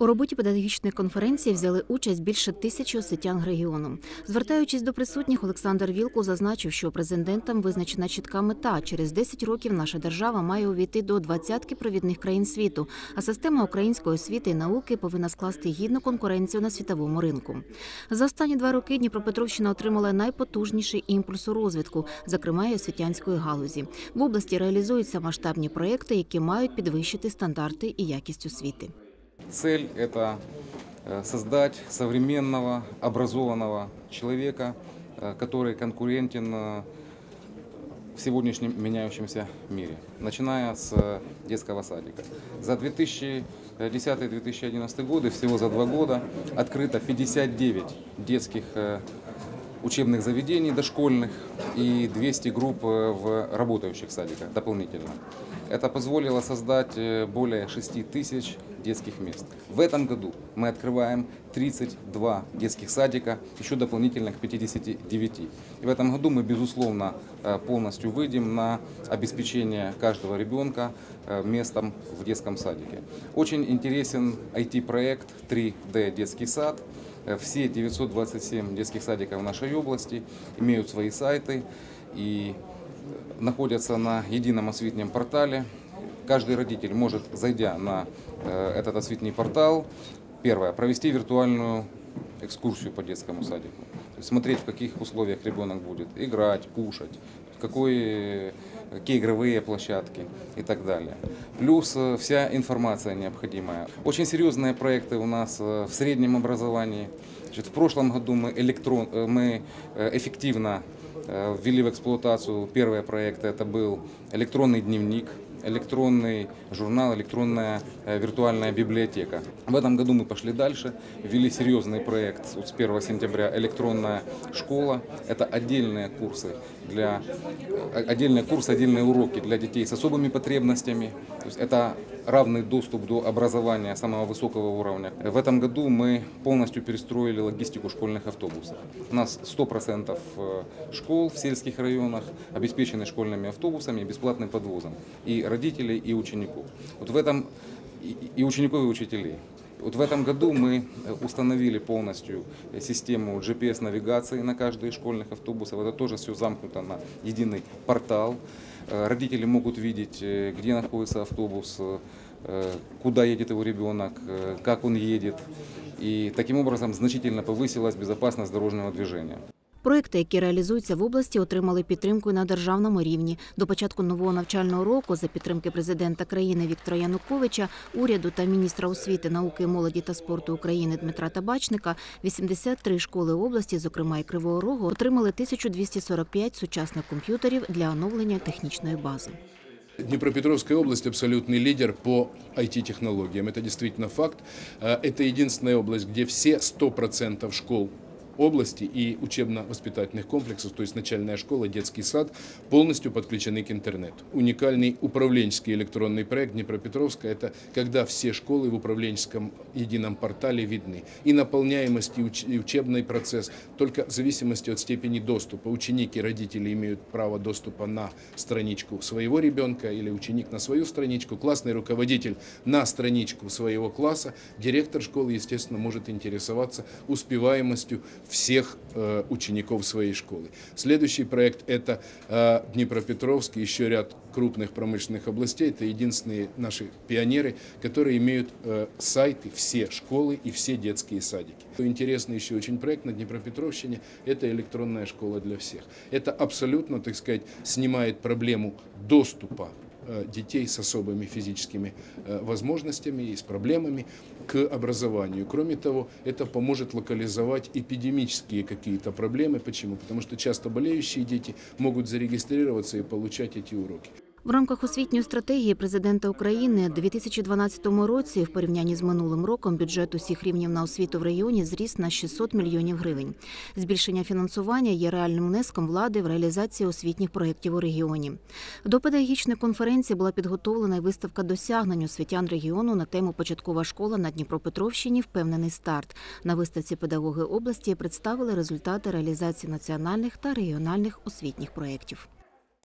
У роботі педагогічної конференції взяли участь більше тисячі освітян регіону. Звертаючись до присутніх, Олександр Вілкул зазначив, що президентам визначена чітка мета. Через 10 років наша держава має увійти до двадцятки провідних країн світу, а система української освіти і науки повинна скласти гідну конкуренцію на світовому ринку. За останні два роки Дніпропетровщина отримала найпотужніший імпульс у розвитку, зокрема й освітянської галузі. В області реалізуються масштабні проекти, які мають підвищити стандарти і якість освіти. Цель – это э, создать современного, образованного человека, э, который конкурентен э, в сегодняшнем меняющемся мире, начиная с детского садика. За 2010-2011 годы, всего за два года, открыто 59 детских учебных заведений дошкольных и 200 групп э, в работающих садиках дополнительно. Это позволило создать э, более 6 тысяч детских мест. В этом году мы открываем 32 детских садика, еще дополнительно к 59. И в этом году мы, безусловно, э, полностью выйдем на обеспечение каждого ребенка местом в детском садике. Очень интересен IT-проект 3D детский сад. Э, Все 927 детских садиков нашей области имеют свои сайты и находятся на едином освітнем портале. Каждый родитель может, зайдя на э, этот освітний портал, первое, провести виртуальную экскурсию по детскому садику. Смотреть, в каких условиях ребенок будет играть, кушать, какой, какие игровые площадки и так далее. Плюс э, вся информация необходимая. Очень серьезные проекты у нас э, в среднем образовании. Значит, в прошлом году мы, электрон, э, мы эффективно ввели в эксплуатацию первый проект. Это был электронный дневник, электронный журнал, электронная э, виртуальная библиотека. В этом году мы пошли дальше, ввели серьезный проект вот с 1 сентября «Электронная школа». Это отдельные курсы, для, э, отдельные курсы, отдельные уроки для детей с особыми потребностями. То есть это равный доступ до образования самого высокого уровня. В этом году мы полностью перестроили логистику школьных автобусов. У нас 100% э, школ в сельских районах обеспечены школьными автобусами и бесплатным подвозом и родителей, и учеников. Вот в этом и- и учеников, и учителей. Вот в этом году мы э, установили полностью э, систему GPS-навигации на каждый из школьных автобусов. Это тоже все замкнуто на единый портал. Э, Родители могут видеть, где находится автобус, куда едет его ребенок, как он едет. И таким образом значительно повысилась безопасность дорожного движения. Проекти, які реалізуються в області, отримали підтримку і на державному рівні. До початку нового навчального року за підтримки президента країни Віктора Януковича, уряду та міністра освіти, науки, молоді та спорту України Дмитра Табачника 83 школи області, зокрема і Кривого Рогу, отримали 1245 сучасних комп'ютерів для оновлення технічної бази. Днепропетровская область абсолютный лидер по IT-технологиям. Это действительно факт. Э, Это единственная область, где все 100% школ области и учебно-воспитательных комплексов, то есть начальная школа, детский сад, полностью подключены к интернету. Уникальный управленческий электронный проект Днепропетровска – это когда все школы в управленческом едином портале видны. И наполняемость, и уч- и учебный процесс, только в зависимости от степени доступа. Ученики родители имеют право доступа на страничку своего ребенка или ученик на свою страничку, классный руководитель на страничку своего класса, директор школы, естественно, может интересоваться успеваемостью всех э, учеников своей школы. Следующий проект – это э, Днепропетровск и еще ряд крупных промышленных областей. Это единственные наши пионеры, которые имеют э, сайты все школы и все детские садики. Интересный еще очень проект на Днепропетровщине – это электронная школа для всех. Это абсолютно, так сказать, снимает проблему доступа детей с особыми физическими возможностями и с проблемами к образованию. Кроме того, это поможет локализовать эпидемические какие-то проблемы. Почему? Потому что часто болеющие дети могут зарегистрироваться и получать эти уроки. В рамках освітньої стратегії президента України у 2012 році, в порівнянні з минулим роком, бюджет усіх рівнів на освіту в районі зріс на 600 мільйонів гривень. Збільшення фінансування є реальним внеском влади в реалізації освітніх проєктів у регіоні. До педагогічної конференції була підготовлена й виставка досягнень освітян регіону на тему Початкова школа на Дніпропетровщині. Впевнений старт. На виставці педагоги області представили результати реалізації національних та регіональних освітніх проєктів.